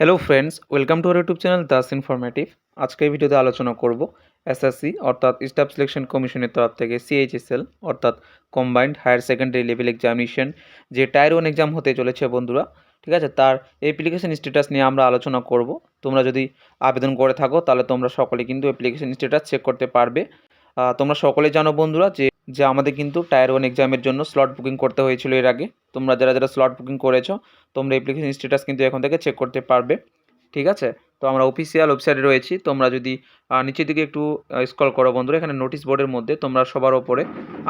Hello friends welcome to our YouTube channel Das informative আজকের ভিডিওতে আলোচনা করব এসএসসি অর্থাৎ স্টাফ সিলেকশন কমিশনের তরফ থেকে সিএইচএসএল অর্থাৎ combined higher secondary level examination যে টায়ার ওয়ান এক্সাম হতে চলেছে বন্ধুরা, ঠিক আছে? তার অ্যাপ্লিকেশন স্ট্যাটাস নিয়ে আমরা আলোচনা করব। তোমরা যদি আবেদন করে থাকো, তাহলে তোমরা সকলে কিন্তু অ্যাপ্লিকেশন স্ট্যাটাস চেক করতে পারবে। তোমরা সকলে জানো বন্ধুরা যে যে আমাদের কিন্তু টায়ার ওয়ান এক্সামের জন্য স্লট বুকিং করতে হয়েছিল এর আগে। তোমরা যারা যারা স্লট বুকিং করেছ, তোমরা অ্যাপ্লিকেশন স্ট্যাটাস কিন্তু এখন থেকে চেক করতে পারবে। ঠিক আছে? তো আমরা অফিসিয়াল ওয়েবসাইটে রয়েছি। তোমরা যদি নিচের দিকে একটু স্কল করো বন্ধুরা, এখানে নোটিশ বোর্ডের মধ্যে তোমরা সবার ওপরে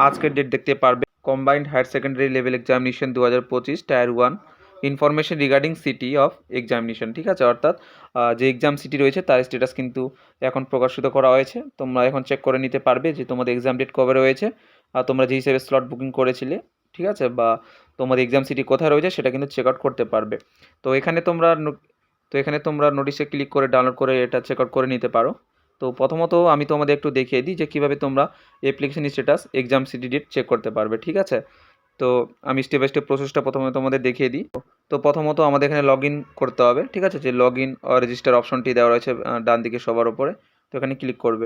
আজকের ডেট দেখতে পারবে। Combined higher secondary level examination দু হাজার পঁচিশ tier one information regarding city of examination ঠিক আছে? অর্থাৎ যে এক্সাম সিটি রয়েছে তার স্ট্যাটাস কিন্তু এখন প্রকাশিত করা হয়েছে। তোমরা এখন চেক করে নিতে পারবে যে তোমাদের এক্সাম ডেট কবে রয়েছে। আর তোমরা যে হিসেবে স্লট বুকিং করেছিলে, ঠিক আছে? বা তোমাদের এক্সাম সিটি কোথায় রয়েছে সেটা কিন্তু চেক আউট করতে পারবে। তো এখানে তোমরা তো এখানে তোমরা নোটিশে ক্লিক করে ডাউনলোড করে এটা চেক আউট করে নিতে পারো। তো প্রথমত আমি তোমাদের একটু দেখিয়ে দিই যে কীভাবে তোমরা application status exam city date check করতে পারবে, ঠিক আছে? তো আমি স্টেপ বাই স্টেপ প্রসেসটা প্রথমে তোমাদের দেখিয়ে দিই। তো প্রথমত আমাদের এখানে লগ করতে হবে, ঠিক আছে? যে লগ ইন রেজিস্টার অপশনটি দেওয়া রয়েছে ডান দিকে সবার ওপরে তো এখানে ক্লিক করবে।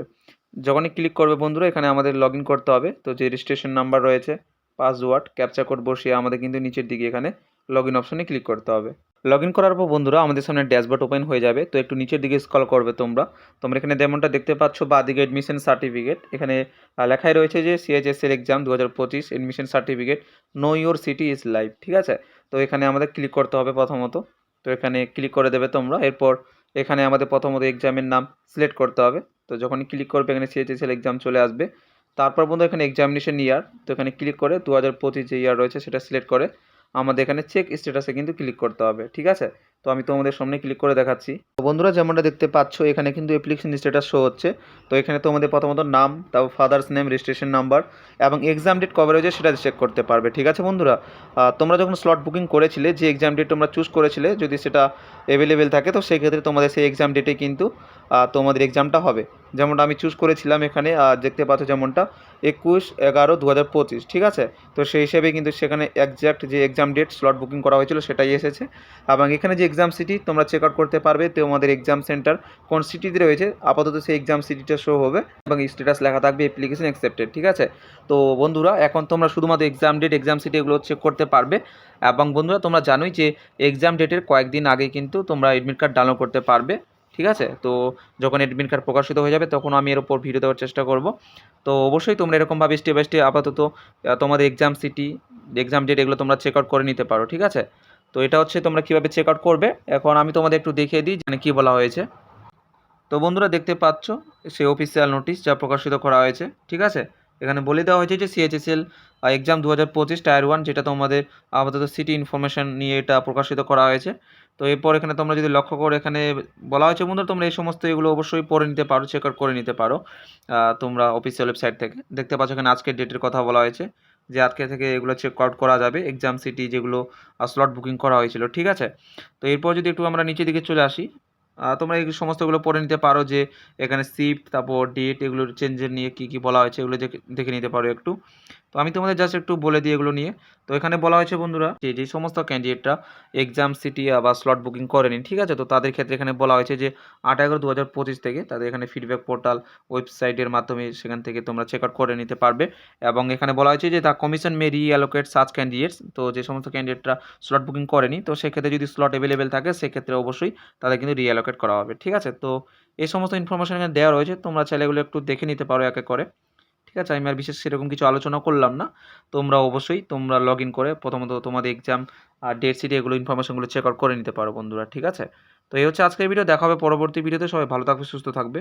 যখনই ক্লিক করবে বন্ধুরা, এখানে আমাদের লগ করতে হবে। তো যে রেজিস্ট্রেশন নাম্বার রয়েছে পাসওয়ার্ড ক্যাপচা কোড বসিয়ে আমাদের কিন্তু নিচের দিকে এখানে লগ ইন অপশনে ক্লিক করতে হবে। লগ ইন করার পর বন্ধুরা, আমাদের সামনে ড্যাশবোর্ড ওপেন হয়ে যাবে। তো একটু নিচের দিকে স্ক্রল করবে তোমরা। তোমরা এখানে যেমনটা দেখতে পাচ্ছ, বা দিকে এডমিশন সার্টিফিকেট এখানে লেখাই রয়েছে যে সিএইচএসএল এক্সাম দু হাজার পঁচিশ admission certificate know your city is live ঠিক আছে? তো এখানে আমাদের ক্লিক করতে হবে প্রথমত। তো এখানে ক্লিক করে দেবে তোমরা। এরপর এখানে আমাদের প্রথমত এক্সামের নাম সিলেক্ট করতে হবে। তো যখনই ক্লিক করবে, এখানে সিএইচএসএল এক্সাম চলে আসবে। তারপর বন্ধু এখানে এক্সামিনেশন ইয়ার তো এখানে ক্লিক করে দু হাজার পঁচিশ যে ইয়ার রয়েছে সেটা সিলেক্ট করে। আমাদের এখানে চেক স্ট্যাটাসে কিন্তু ক্লিক করতে হবে, ঠিক আছে? তো আমি তোমাদের সামনে ক্লিক করে দেখাচ্ছি। বন্ধুরা, যেমনটা দেখতে পাচ্ছ, এখানে কিন্তু অ্যাপ্লিকেশন স্ট্যাটাস শো হচ্ছে। তো এখানে তোমাদের প্রথমত নাম, তারপর ফাদার্স নেম রেজিস্ট্রেশন নাম্বার এবং এক্সাম ডেট কবে রয়েছে সেটা চেক করতে পারবে, ঠিক আছে বন্ধুরা? তোমরা যখন স্লট বুকিং করেছিলে, যে এক্সাম ডেট তোমরা চুজ করেছিলে, যদি সেটা অ্যাভেলেবেল থাকে, তো সেক্ষেত্রে তোমাদের সেই এক্সাম ডেটে কিন্তু তোমাদের এক্সামটা হবে। যেমনটা আমি চুজ করেছিলাম এখানে দেখতে পাচ্ছ যেমনটা, একুশ এগারো দু হাজার ঠিক আছে? তো সেই হিসেবে কিন্তু সেখানে একজ্যাক্ট যে এক্সাম ডেট স্লট বুকিং করা হয়েছিল সেটাই এসেছে। এবং এখানে যে এক্সাম সিটি তোমরা চেক আউট করতে পারবে তোমাদের এক্সাম সেন্টার কোন সিটিতে রয়েছে, আপাতত সেই এক্সাম সিটিটা শো হবে এবং স্ট্যাটাস লেখা থাকবে অ্যাপ্লিকেশন অ্যাকসেপ্টেড ঠিক আছে? তো বন্ধুরা, এখন তোমরা শুধুমাত্র এক্সাম ডেট এক্সাম সিটি এগুলো চেক করতে পারবে। এবং বন্ধুরা, তোমরা জানোই যে এক্সাম ডেটের কয়েকদিন আগে কিন্তু তোমরা এডমিট কার্ড ডাউনলোড করতে পারবে। ঠিক আছে? তো যখন এডমিট কার্ড প্রকাশিত হয়ে যাবে, তখন আমি এর ওপর ভিডিও দেওয়ার চেষ্টা করব। তো অবশ্যই তোমরা এরকমভাবে স্টেপ বাই স্টেপ আপাতত তোমাদের এক্সাম সিটি এক্সাম ডেট এগুলো তোমরা চেক আউট করে নিতে পারো, ঠিক আছে? তো এটা হচ্ছে তোমরা কীভাবে চেক আউট করবে। এখন আমি তোমাদের একটু দেখিয়ে দিই মানে কী বলা হয়েছে। তো বন্ধুরা দেখতে পাচ্ছ, সেই অফিসিয়াল নোটিশ যা প্রকাশিত করা হয়েছে, ঠিক আছে? এখানে বলে দেওয়া হয়েছে যে সিএইচএসএল এক্সাম দু হাজার পঁচিশ টায়ার ওয়ান, যেটা তোমাদের আপাতত সিটি ইনফরমেশন নিয়ে এটা প্রকাশিত করা হয়েছে। তো এরপর এখানে তোমরা যদি লক্ষ্য করো এখানে বলা হয়েছে বন্ধুরা, তোমরা এই সমস্ত এগুলো অবশ্যই পড়ে নিতে পারো চেক আউট করে নিতে পারো। তোমরা অফিসিয়াল ওয়েবসাইট থেকে দেখতে পাচ্ছ এখানে আজকের ডেটের কথা বলা হয়েছে, যে আজকে থেকে এগুলো চেক আউট করা যাবে এক্সাম সিটি যেগুলো স্লট বুকিং করা হয়েছিল, ঠিক আছে? তো এরপর যদি একটু আমরা নিচের দিকে চলে আসি তোমরা এই সমস্তগুলো পড়ে নিতে পারো যে এখানে শিফট তারপর ডেট এগুলোর চেঞ্জের নিয়ে কি কি বলা হয়েছে, এগুলো দেখে- দেখে নিতে পারো একটু। তো আমি তোমাদের জাস্ট একটু বলে দিই এগুলো নিয়ে। তো এখানে বলা হয়েছে বন্ধুরা যে যে সমস্ত ক্যান্ডিডেটরা এক্সাম সিটি বা স্লট বুকিং করেনি, ঠিক আছে? তো তাদের ক্ষেত্রে এখানে বলা হয়েছে যে, আট এগারো দু থেকে তাদের এখানে ফিডব্যাক পোর্টাল ওয়েবসাইটের মাধ্যমে সেখান থেকে তোমরা চেক আউট করে নিতে পারবে। এবং এখানে বলা হয়েছে যে দ্য কমিশন মে রি অ্যালোকেট সাচ ক্যান্ডিডেটস তো যে সমস্ত ক্যান্ডিডেটরা স্লট বুকিং করেনি, তো সেক্ষেত্রে যদি স্লট অ্যাভেলেবেল থাকে, সেক্ষেত্রে অবশ্যই তাদের কিন্তু রিঅ্যালোকেট করা হবে, ঠিক আছে? তো এই সমস্ত ইনফরমেশন এখানে দেওয়া রয়েছে। তোমরা চাইলে এগুলো একটু দেখে নিতে পারো একে করে। ঠিক আছে? আমি আর বিশেষ সেরকম কিছু আলোচনা করলাম না। তোমরা অবশ্যই তোমরা লগ ইন করে প্রথমত তোমাদের এক্সাম আর ডেট সিটি এগুলো ইনফরমেশনগুলো চেক আউট করে নিতে পারো বন্ধুরা, ঠিক আছে? তো এই হচ্ছে আজকের ভিডিও দেখা হবে পরবর্তী ভিডিওতে সবাই ভালো থাকবে, সুস্থ থাকবে।